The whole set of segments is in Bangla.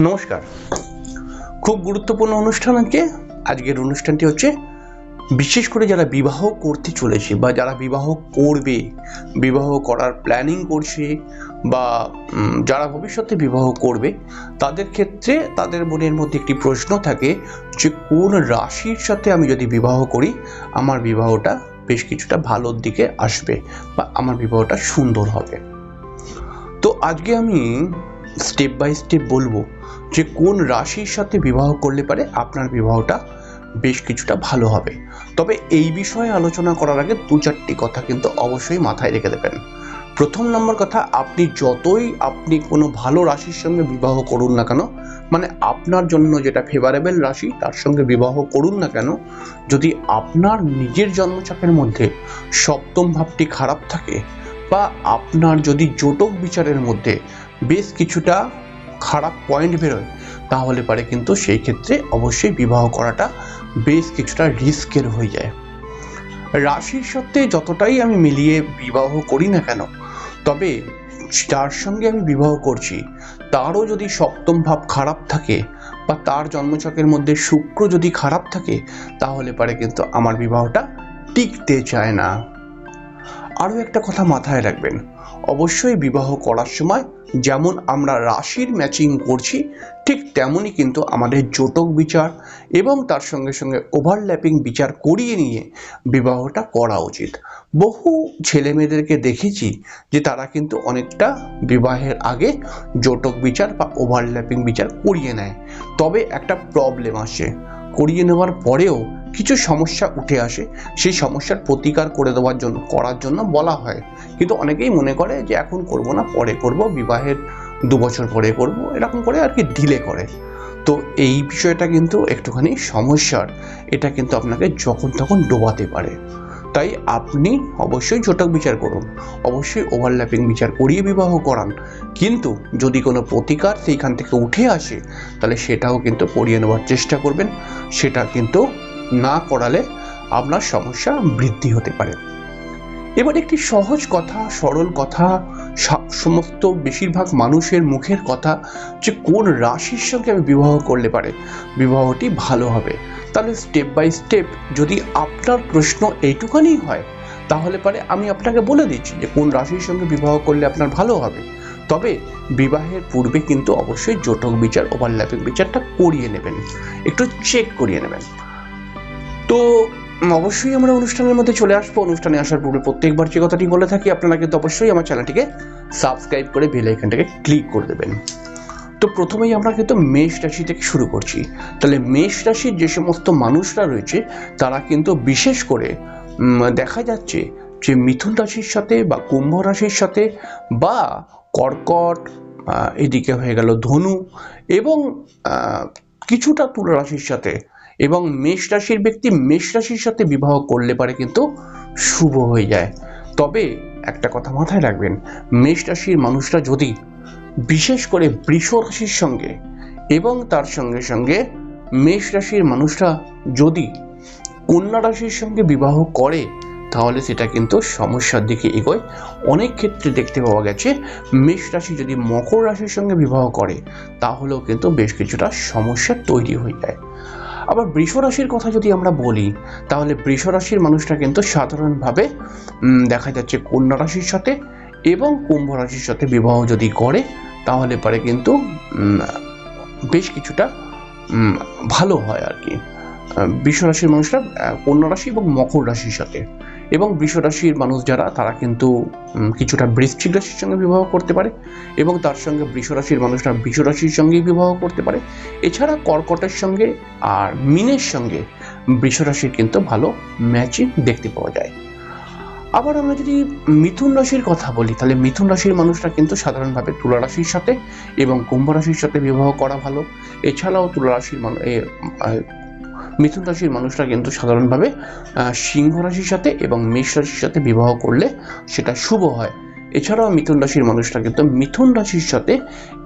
নমস্কার। খুব গুরুত্বপূর্ণ অনুষ্ঠান আজকে। আজকের অনুষ্ঠানটি হচ্ছে, বিশেষ করে যারা বিবাহ করতে চলেছে বা যারা বিবাহ করবে, বিবাহ করার প্ল্যানিং করছে বা যারা ভবিষ্যতে বিবাহ করবে, তাদের ক্ষেত্রে তাদের মনের মধ্যে একটি প্রশ্ন থাকে যে, কোন রাশির সাথে আমি যদি বিবাহ করি, আমার বিবাহটা বেশ কিছুটা ভালোর দিকে আসবে বা আমার বিবাহটা সুন্দর হবে। তো আজকে আমি স্টেপ বাই স্টেপ বলব যে কোন রাশির সাথে বিবাহ করলে পারে আপনার বিবাহটা বেশ কিছুটা ভালো হবে। তবে এই বিষয়ে আলোচনা করার আগে দু চারটি কথা কিন্তু অবশ্যই মাথায় রেখে দেবেন। প্রথম নম্বর কথা, আপনি যতই আপনি কোনো ভালো রাশির সঙ্গে বিবাহ করুন না কেন মানে আপনার জন্য যেটা ফেভারেবল রাশি, তার সঙ্গে বিবাহ করুন না কেন, যদি আপনার নিজের জন্মচাপের মধ্যে সপ্তম ভাবটি খারাপ থাকে বা আপনার যদি জোটক বিচারের মধ্যে বেশ কিছুটা খারাপ পয়েন্ট বেরোয়। তাহলে পারে কিন্তু সেই ক্ষেত্রে অবশ্যই বিবাহ করাটা বেশ কিছুটা রিস্কের হয়ে যায়। রাশির সাথে যতটাই আমি মিলিয়ে বিবাহ করি না কেন, তবে যার সঙ্গে আমি বিবাহ করছি, তারও যদি সপ্তম ভাব খারাপ থাকে বা তার জন্মচকের মধ্যে শুক্র যদি খারাপ থাকে, তাহলে পারে কিন্তু আমার বিবাহটা টিকতে চায় না। আরও একটা কথা মাথায় রাখবেন। অবশ্যই বিবাহ করার সময় যেমন আমরা রাশির ম্যাচিং করছি, ঠিক তেমনই কিন্তু আমাদের জোটক বিচার এবং তার সঙ্গে সঙ্গে ওভারল্যাপিং বিচার করিয়ে নিয়ে বিবাহটা করা উচিত। বহু ছেলে মেয়েদেরকে দেখেছি যে তারা কিন্তু অনেকটা বিবাহের আগে জোটক বিচার বা ওভারল্যাপিং বিচার করিয়ে নেয়। তবে একটা প্রবলেম আসে। করিয়ে নেওয়ার পরেও কিছু সমস্যা উঠে আসে, সেই সমস্যার প্রতিকার করে দেওয়ার জন্য করার জন্য বলা হয়। কিন্তু অনেকেই মনে করে যে এখন করব না, পরে করব, বিবাহের দু বছর পরে করব, এরকম করে আর কি ডিলে করে। তো এই বিষয়টা কিন্তু একটুখানি সমস্যার। এটা কিন্তু আপনাকে যখন তখন ডোবাতে পারে। তাই আপনি অবশ্যই জোটক বিচার করুন। অবশ্যই ওভারল্যাপিং বিচার করিয়ে বিবাহ করান। কিন্তু যদি কোনো প্রতিকার সেইখান থেকে উঠে আসে, তাহলে সেটাও কিন্তু করিয়ে নেওয়ার চেষ্টা করবেন। সেটা কিন্তু না করালে আপনার সমস্যা বৃদ্ধি হতে পারে। এবার একটি সহজ কথা, সরল কথা সমস্ত বেশিরভাগ মানুষের মুখের কথা যে কোন রাশির সঙ্গে আমি বিবাহ করলে পারে, বিবাহটি ভালো হবে। তাহলে স্টেপ বাই স্টেপ যদি আপনার প্রশ্ন এইটুখানি হয়, তাহলে পারে আমি আপনাকে বলে দিচ্ছি যে কোন রাশির সঙ্গে বিবাহ করলে আপনার ভালো হবে। তবে বিবাহের পূর্বে কিন্তু অবশ্যই জোটক বিচার ওভারল্যাপিং বিচারটা করিয়ে নেবেন। একটু চেক করিয়ে নেবেন। তো অবশ্যই আমরা অনুষ্ঠানের মধ্যে চলে আসব। অনুষ্ঠানে আসার পূর্বে প্রত্যেকবার যে কথাটি বলে থাকি, আপনারা কিন্তু অবশ্যই আমার চ্যানেলটিকে সাবস্ক্রাইব করে বেল আইকনটাকে ক্লিক করে দেবেন। তো প্রথমেই আমরা কিন্তু মেষ রাশি থেকে শুরু করছি। তাহলে মেষ রাশির যে সমস্ত মানুষরা রয়েছে, তারা কিন্তু বিশেষ করে দেখা যাচ্ছে যে মিথুন রাশির সাথে বা কুম্ভ রাশির সাথে বা কর্কট এদিকে হয়ে গেল ধনু এবং কিছুটা তুলা রাশির সাথে এবং মেষ রাশির ব্যক্তি মেষ রাশির সাথে বিবাহ করলে পারে কিন্তু শুভ হয়ে যায়। তবে একটা কথা মাথায় রাখবেন, মেষ রাশির মানুষরা যদি বিশেষ করে বৃষ রাশির সঙ্গে এবং তার সঙ্গে সঙ্গে মেষ রাশির মানুষরা যদি কন্যা রাশির সঙ্গে বিবাহ করে, তাহলে সেটা কিন্তু সমস্যার দিকে এগোয়। অনেক ক্ষেত্রে দেখতে পাওয়া গেছে, মেষ রাশি যদি মকর রাশির সঙ্গে বিবাহ করে, তাহলেও কিন্তু বেশ কিছুটা সমস্যা তৈরি হয়ে যায়। আবার বৃষ রাশির কথা যদি আমরা বলি, তাহলে বৃষ রাশির মানুষটা কিন্তু সাধারণভাবে দেখা যাচ্ছে কন্যা রাশির সাথে এবং কুম্ভ রাশির সাথে বিবাহ যদি করে, তাহলে পরে কিন্তু বেশ কিছুটা ভালো হয় আর কি। বৃষরাশির বৃষ রাশির মানুষরা কন্যা রাশি এবং মকর রাশির সাথে। এবং বৃষ রাশির মানুষ যারা, তারা কিন্তু কিছুটা বৃশ্চিক রাশির সঙ্গে বিবাহ করতে পারে এবং তার সঙ্গে বৃষ রাশির মানুষরা বৃষ রাশির সঙ্গেই বিবাহ করতে পারে। এছাড়া কর্কটের সঙ্গে আর মিনের সঙ্গে বৃষ রাশির কিন্তু ভালো ম্যাচিং দেখতে পাওয়া যায়। আবার আমরা যদি মিথুন রাশির কথা বলি, তাহলে মিথুন রাশির মানুষরা কিন্তু সাধারণভাবে তুলা রাশির সাথে এবং কুম্ভ রাশির সাথে বিবাহ করা ভালো। এছাড়াও তুলা রাশির মানুষ মিথুন রাশির মানুষরা কিন্তু সাধারণভাবে সিংহ রাশির সাথে এবং মেষ রাশির সাথে বিবাহ করলে সেটা শুভ হয়। এছাড়াও মিথুন রাশির মানুষরা কিন্তু মিথুন রাশির সাথে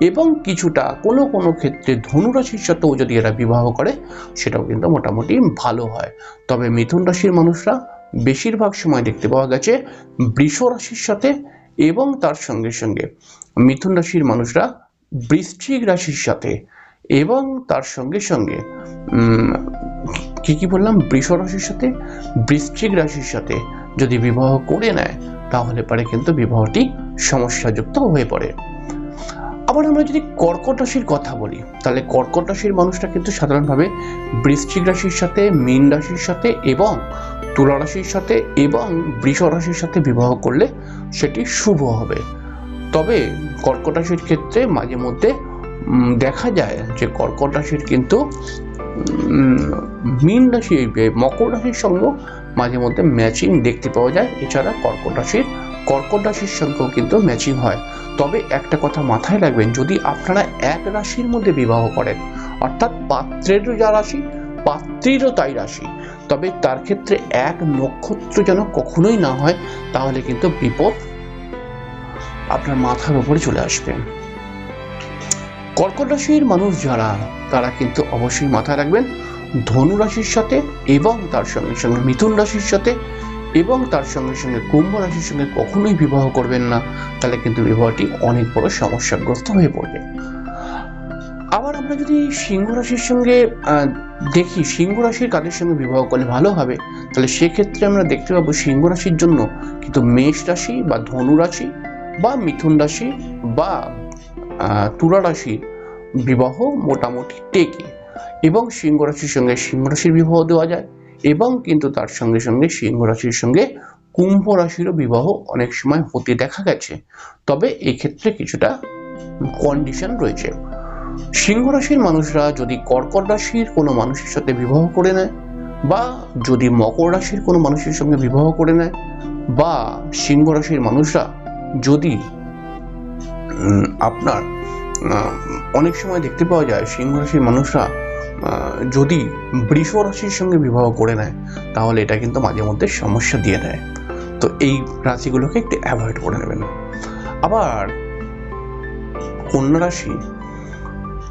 এবং কিছুটা কোনো কোনো ক্ষেত্রে ধনু রাশির সাথেও যদি এরা বিবাহ করে, সেটাও কিন্তু মোটামুটি ভালো হয়। তবে মিথুন রাশির মানুষরা বেশিরভাগ সময় দেখতে পাওয়া গেছে বৃষ রাশির সাথে এবং তার সঙ্গে সঙ্গে মিথুন রাশির মানুষরা বৃশ্চিক রাশির সাথে এবং তার সঙ্গে সঙ্গে কি কি বললাম? বৃষ রাশির সাথে? বৃশ্চিক রাশির সাথে যদি বিবাহ করে নেয়, তাহলে পরে কিন্তু বিবাহটি সমস্যাযুক্ত হয়ে পড়ে। আবার আমরা যদি কর্কট রাশির কথা বলি, তাহলে কর্কট রাশির মানুষটা কিন্তু সাধারণভাবে বৃশ্চিক রাশির সাথে, মীন রাশির সাথে এবং তুলা রাশির সাথে এবং বৃষ রাশির সাথে বিবাহ করলে সেটি শুভ হবে। তবে কর্কট রাশির ক্ষেত্রে মাঝে মধ্যে দেখা যায় যে কর্কট রাশির কিন্তু মীন রাশি মকর রাশির সঙ্গে মাঝে মধ্যে ম্যাচিং দেখতে পাওয়া যায়। এছাড়া কর্কট রাশির কর্কট রাশির সঙ্গেও কিন্তু ম্যাচিং হয়। তবে একটা কথা মাথায় রাখবেন, যদি আপনারা এক রাশির মধ্যে বিবাহ করেন, অর্থাৎ পাত্রেরও যা রাশি, পাত্রীরও তাই রাশি, তবে তার ক্ষেত্রে এক নক্ষত্র যেন কখনোই না হয়, তাহলে কিন্তু বিপদ আপনার মাথার উপরে চলে আসবে। কর্কট রাশির মানুষ যারা, তারা কিন্তু অবশ্যই মাথায় রাখবেন, ধনু রাশির সাথে এবং তার সঙ্গে সঙ্গে মিথুন রাশির সাথে এবং তার সঙ্গে সঙ্গে কুম্ভ রাশির সঙ্গে কখনোই বিবাহ করবেন না, তাহলে কিন্তু বিবাহটি অনেক বড় সমস্যাগ্রস্ত হয়ে পড়বে। আবার আমরা যদি সিংহ রাশির সঙ্গে দেখি, সিংহ রাশির কাদের সঙ্গে বিবাহ করলে ভালো হবে, তাহলে সেক্ষেত্রে আমরা দেখতে পাবো সিংহ রাশির জন্য কিন্তু মেষ রাশি বা ধনু রাশি বা মিথুন রাশি বা তুলা রাশির বিবাহ মোটামুটি টেকে এবং সিংহ রাশির সঙ্গে সিংহ রাশির বিবাহ দেওয়া যায় এবং কিন্তু তার সঙ্গে সঙ্গে সিংহ রাশির সঙ্গে কুম্ভ রাশিরও বিবাহ অনেক সময় হতে দেখা গেছে। তবে এক্ষেত্রে কিছুটা কন্ডিশন রয়েছে। সিংহ রাশির মানুষরা যদি কর্কট রাশির কোনো মানুষের সাথে বিবাহ করে নেয় বা যদি মকর রাশির কোনো মানুষের সঙ্গে বিবাহ করে নেয় বা সিংহ রাশির মানুষরা যদি আপনার অনেক সময় দেখতে পাওয়া যায় সিংহ রাশির মানুষরা যদি বৃষ রাশির সঙ্গে বিবাহ করে নেয়, তাহলে এটা কিন্তু মাঝে মধ্যে সমস্যা দিয়ে দেয়। তো এই রাশিগুলোকে একটু অ্যাভয়েড করে নেবেন। আবার কন্যা রাশি,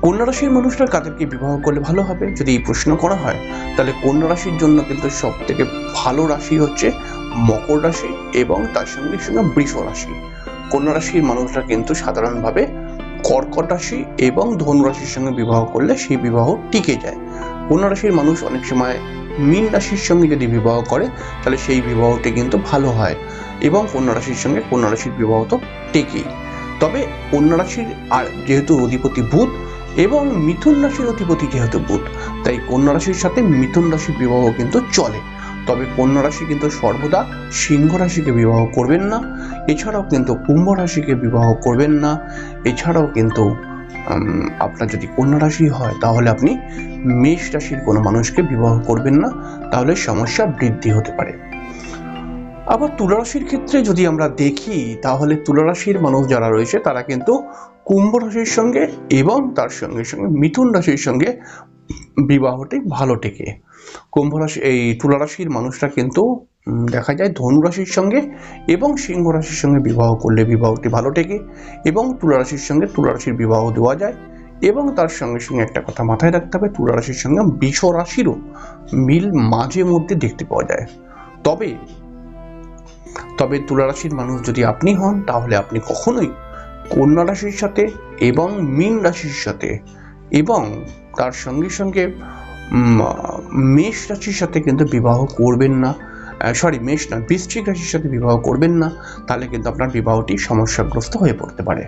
কন্যা রাশির মানুষরা কাদেরকে বিবাহ করলে ভালো হবে? যদি এই প্রশ্ন করা হয়, তাহলে কন্যা রাশির জন্য কিন্তু সব থেকে ভালো রাশি হচ্ছে মকর রাশি এবং তার সঙ্গে সঙ্গে বৃষ রাশি। কন্যা রাশির মানুষরা কিন্তু সাধারণভাবে কর্কট রাশি এবং ধনু রাশির সঙ্গে বিবাহ করলে সেই বিবাহ টিকে যায়। কন্যা রাশির মানুষ অনেক সময় মীন রাশির সঙ্গে যদি বিবাহ করে, তাহলে সেই বিবাহটি কিন্তু ভালো হয় এবং কন্যা রাশির সঙ্গে কন্যা রাশির বিবাহ তো টেকেই। তবে কন্যা রাশির আর যেহেতু অধিপতি বুধ এবং মিথুন রাশির অধিপতি যেহেতু বুধ, তাই কন্যা রাশির সাথে মিথুন রাশির বিবাহ কিন্তু চলে। তবে কন্যা রাশি কিন্তু সর্বদা সিংহ রাশিকে বিবাহ করবেন না। এছাড়াও কিন্তু কুম্ভ রাশিকে বিবাহ করবেন না। এছাড়াও কিন্তু আপনার যদি কন্যা রাশি হয়, তাহলে আপনি মেষ রাশির কোনো মানুষকে বিবাহ করবেন না। তাহলে সমস্যা বৃদ্ধি হতে পারে। আবার তুলা রাশির ক্ষেত্রে যদি আমরা দেখি, তাহলে তুলারাশির মানুষ যারা রয়েছে, তারা কিন্তু কুম্ভ রাশির সঙ্গে এবং তার সঙ্গে সঙ্গে মিথুন রাশির সঙ্গে বিবাহটি ভালো টেকে। কুম্ভ রাশি, এই তুলারাশির মানুষরা কিন্তু দেখা যায় ধনু রাশির সঙ্গে এবং সিংহ রাশির সঙ্গে বিবাহ করলে বিবাহটি ভালো টেকে এবং তুলা রাশির সঙ্গে তুলা রাশির বিবাহ দেওয়া যায় এবং তার সঙ্গে সঙ্গে একটা কথা মাথায় রাখতে হবে তুলা রাশির সঙ্গে বিষ রাশিরও মিল মাঝে মধ্যে দেখতে পাওয়া যায়। তবে তবে তুলা রাশির মানুষ যদি আপনি হন, তাহলে আপনি কখনোই কন্যা রাশির সাথে এবং মীন রাশির সাথে এবং তার সঙ্গে সঙ্গে মেষ রাশির সাথে কিন্তু বিবাহ করবেন না। সরি মেষ না বৃশ্চিক রাশির সাথে বিবাহ করবেন না, তাহলে কিন্তু আপনার বিবাহটি সমস্যাগ্রস্ত হয়ে পড়তে পারে।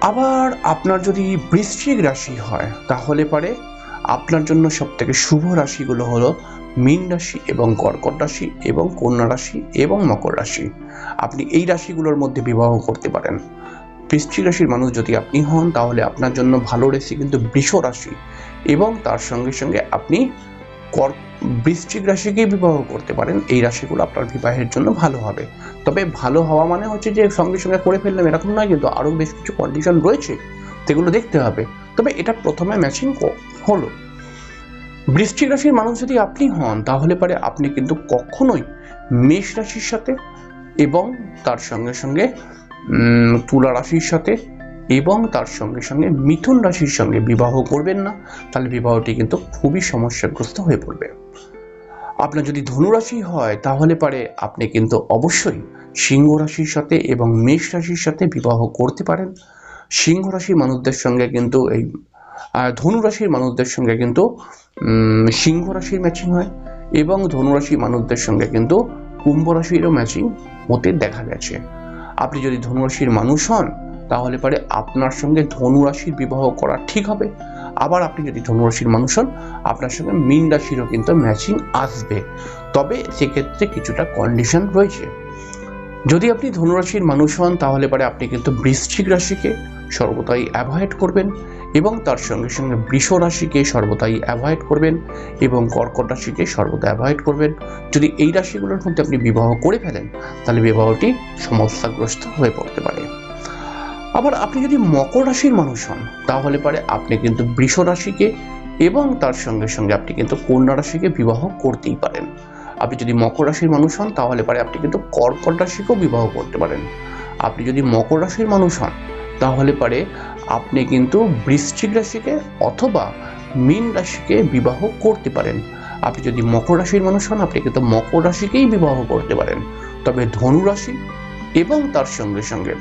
আবার আপনার যদি বৃশ্চিক রাশি হয়, তাহলে পারে আপনার জন্য সব থেকে শুভ রাশিগুলো হলো মীন রাশি এবং কর্কট রাশি এবং কন্যা রাশি এবং মকর রাশি। আপনি এই রাশিগুলোর মধ্যে বিবাহ করতে পারেন। বৃশ্চিক রাশির মানুষ যদি আপনি হন, তাহলে আপনার জন্য ভালো রাশি কিন্তু বৃষ রাশি এবং তার সঙ্গে সঙ্গে আপনি কর বৃশ্চিক রাশিকেই বিবাহ করতে পারেন। এই রাশিগুলো আপনার বিবাহের জন্য ভালো হবে। তবে ভালো হওয়া মানে হচ্ছে যে সঙ্গে সঙ্গে করে ফেললাম, এরকম নয় কিন্তু আরও বেশ কিছু কন্ডিশন রয়েছে সেগুলো দেখতে হবে। তবে এটা প্রথমে ম্যাচিং হলো। বৃশ্চিক রাশির মানুষ যদি আপনি হন, তাহলে পারে আপনি কিন্তু কখনোই মেষ রাশির সাথে এবং তার সঙ্গে সঙ্গে তুলা রাশির সাথে এবং তার সঙ্গে সঙ্গে মিথুন রাশির সঙ্গে বিবাহ করবেন না তাহলে বিবাহটি কিন্তু খুবই সমস্যাগ্রস্ত হয়ে পড়বে। আপনার যদি ধনুরাশি হয় তাহলে পারে আপনি কিন্তু অবশ্যই সিংহ রাশির সাথে এবং মেষ রাশির সাথে বিবাহ করতে পারেন। সিংহ রাশির মানুষদের সঙ্গে কিন্তু এই আহ, ধনু রাশির মানুষদের সঙ্গে কিন্তু সিংহ রাশির ম্যাচিং হয় এবং ধনুরাশি মানুষদের সঙ্গে কিন্তু কুম্ভ রাশিরও ম্যাচিং হতে দেখা গেছে। আপনি যদি ধনুরাশির মানুষ হন তাহলে পারে আপনার সঙ্গে ধনুরাশির বিবাহ করা ঠিক হবে। আবার আপনি যদি ধনুরাশির মানুষ হন, আপনার সঙ্গে মীন রাশিরও কিন্তু ম্যাচিং আসবে। তবে সেক্ষেত্রে কিছুটা কন্ডিশন রয়েছে। যদি আপনি ধনুরাশির মানুষ হন, তাহলে পরে আপনি কিন্তু বৃশ্চিক রাশিকে সর্বদাই অ্যাভয়েড করবেন এবং তার সঙ্গে সঙ্গে বৃষ রাশিকে সর্বদাই অ্যাভয়েড করবেন এবং কর্কট রাশিকে সর্বদা অ্যাভয়েড করবেন। যদি এই রাশিগুলোর মধ্যে আপনি বিবাহ করে ফেলেন, তাহলে বিবাহটি সমস্যাগ্রস্ত হয়ে পড়তে পারে। আবার আপনি যদি মকর রাশির মানুষ হন, তাহলে পারে আপনি কিন্তু বৃষ রাশিকে এবং তার সঙ্গে সঙ্গে আপনি কিন্তু কন্যা রাশিকে বিবাহ করতেই পারেন। আপনি যদি মকর রাশির মানুষ হন, তাহলে পারে আপনি কিন্তু কর্কট রাশিকেও বিবাহ করতে পারেন। আপনি যদি মকর রাশির মানুষ হন, তাহলে পারে আপনি কিন্তু বৃশ্চিক রাশিকে অথবা মীন রাশিকে বিবাহ করতে পারেন। আপনি যদি মকর রাশির মানুষ হন, আপনি কিন্তু মকর রাশিকেই বিবাহ করতে পারেন। তবে ধনু রাশি এবং তার সঙ্গে সঙ্গে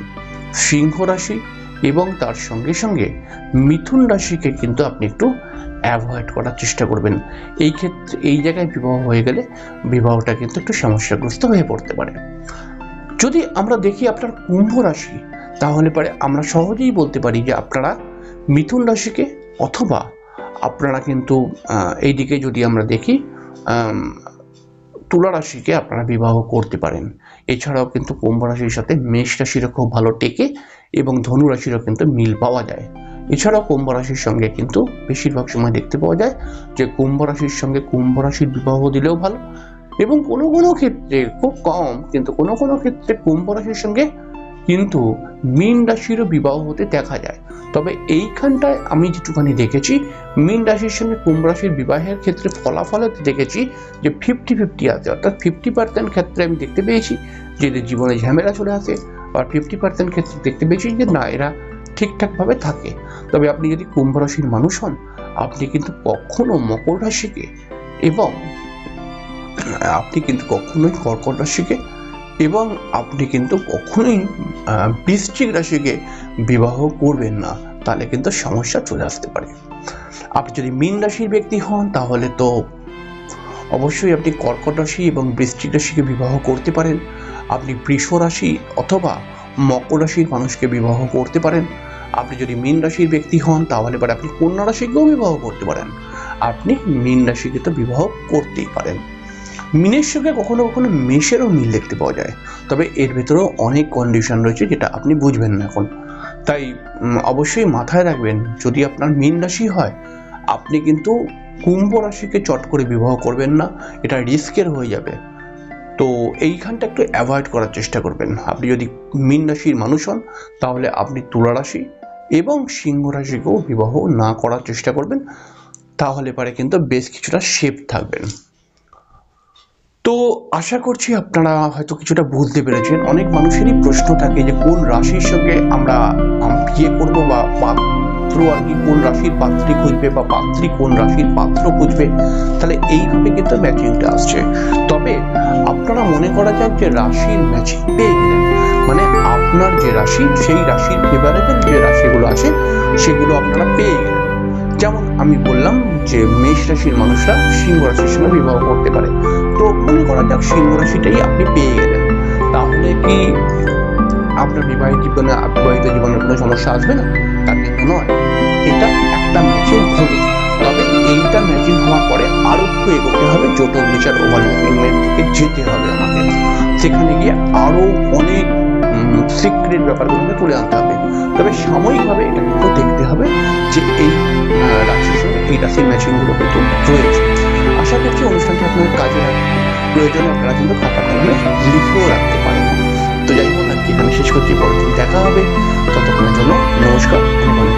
সিংহ রাশি এবং তার সঙ্গে সঙ্গে মিথুন রাশিকে কিন্তু আপনি একটু অ্যাভয়েড করার চেষ্টা করবেন। এই ক্ষেত্রে, এই জায়গায় বিবাহ হয়ে গেলে বিবাহটা কিন্তু একটু সমস্যাগ্রস্ত হয়ে পড়তে পারে। যদি আমরা দেখি আপনার কুম্ভ রাশি, তাহলে পরে আমরা সহজেই বলতে পারি যে আপনারা মিথুন রাশিকে অথবা আপনারা কিন্তু এইদিকে যদি আমরা দেখি তুলা রাশিকে আপনারা বিবাহ করতে পারেন। এছাড়াও কিন্তু কুম্ভ রাশির সাথে মেষ রাশিরও খুব ভালো টেকে এবং ধনু রাশিরও কিন্তু মিল পাওয়া যায়। এছাড়াও কুম্ভ রাশির সঙ্গে কিন্তু বেশিরভাগ সময় দেখতে পাওয়া যায় যে কুম্ভ রাশির সঙ্গে কুম্ভ রাশির বিবাহ দিলেও ভালো এবং কোনো কোনো ক্ষেত্রে খুব কম কিন্তু কোনো কোনো ক্ষেত্রে কুম্ভ রাশির সঙ্গে কিন্তু মীন রাশিরও বিবাহ হতে দেখা যায়। তবে এইখানটায় আমি যেটুখানি দেখেছি, মীন রাশির সঙ্গে কুম্ভ রাশির বিবাহের ক্ষেত্রে ফলাফলে দেখেছি যে ফিফটি ফিফটি আছে। অর্থাৎ ফিফটি পার্সেন্ট ক্ষেত্রে আমি দেখতে পেয়েছি যে এদের জীবনে ঝামেলা চলে আসে আর ফিফটি পার্সেন্ট ক্ষেত্রে দেখতে পেয়েছি যে না, এরা ঠিকঠাকভাবে থাকে। তবে আপনি যদি কুম্ভ রাশির মানুষ হন, আপনি কিন্তু কখনো মকর রাশিকে এবং আপনি কিন্তু কখনোই কর্কট রাশিকে এবং আপনি কিন্তু কখনোই বৃশ্চিক রাশিকে বিবাহ করবেন না, তাহলে কিন্তু সমস্যা চলে আসতে পারে। আপনি যদি মীন রাশির ব্যক্তি হন, তাহলে তো অবশ্যই আপনি কর্কট রাশি এবং বৃশ্চিক রাশিকে বিবাহ করতে পারেন। আপনি বৃষ রাশি অথবা মকর রাশির মানুষকে বিবাহ করতে পারেন। আপনি যদি মীন রাশির ব্যক্তি হন, তাহলে পরে আপনি কন্যা রাশিকেও বিবাহ করতে পারেন। আপনি মীন রাশিকে তো বিবাহ করতেই পারেন। মিনের সঙ্গে কখনো কখনো মেষেরও মিল দেখতে পাওয়া যায়। তবে এর ভেতরেও অনেক কন্ডিশন রয়েছে যেটা আপনি বুঝবেন না এখন। তাই অবশ্যই মাথায় রাখবেন, যদি আপনার মীন রাশি হয়, আপনি কিন্তু কুম্ভ রাশিকে চট করে বিবাহ করবেন না, এটা রিস্কের হয়ে যাবে। তো এইখানটা একটু অ্যাভয়েড করার চেষ্টা করবেন। আপনি যদি মীন রাশির মানুষ হন, তাহলে আপনি তুলা রাশি এবং সিংহ রাশিকেও বিবাহ না করার চেষ্টা করবেন। তাহলে পারে কিন্তু বেশ কিছুটা সেফ থাকবেন। তো আশা করছি আপনারা হয়তো কিছুটা বুঝতে পেরেছেন। অনেক মানুষেরই প্রশ্ন থাকে যে, কোন রাশির সঙ্গে আমরা আম- বিয়ে করব বা পাত্র আর কি, কোন রাশির পাত্রী খুঁজবে বা পাত্রী কোন রাশির পাত্র খুঁজবে, তাহলে এইভাবে কিন্তু ম্যাচিংটা আসছে। তবে আপনারা মনে করা যায় যে, রাশির ম্যাচিং পেয়ে গেলেন। মানে আপনার যে রাশি, সেই রাশির ফেভারেবল যে রাশিগুলো আছে, সেগুলো আপনারা পেয়ে গেলেন। যেমন আমি বললাম যে, মেষ রাশির মানুষরা সিংহ রাশির সঙ্গে বিবাহ করতে পারে। তো মনে করা যাক সিংহ রাশিটাই আপনি পেয়ে গেলেন। তাহলে কি আপনার বিবাহিত জীবনে, বিবাহিত জীবনের কোনো সমস্যা আসবে না? তা কিন্তু নয়। এটা একটা ম্যাচিং হলো তবে এইটা ম্যাচিং হওয়ার পরে আরও একটু এগোতে হবে জোটক বিচার ওভার থেকে যেতে হবে আমাকে সেখানে গিয়ে আরও অনেক সিক্রেট ব্যাপারগুলোকে তুলে আনতে হবে। তবে সাময়িকভাবে এটা কিন্তু দেখতে হবে যে এই রাশির সঙ্গে এই রাশির ম্যাচিংগুলো কিন্তু রয়েছে আশা করছি অনুষ্ঠানটি আপনার কাজে লাগবে প্রয়োজন, আপনারা কিন্তু খাতা কলমে লিখেও রাখতে পারেন। তো যাই হোক, আজকে এখানে শেষ করছি পরের দিন দেখা হবে। ততক্ষণের জন্য নমস্কার অনেক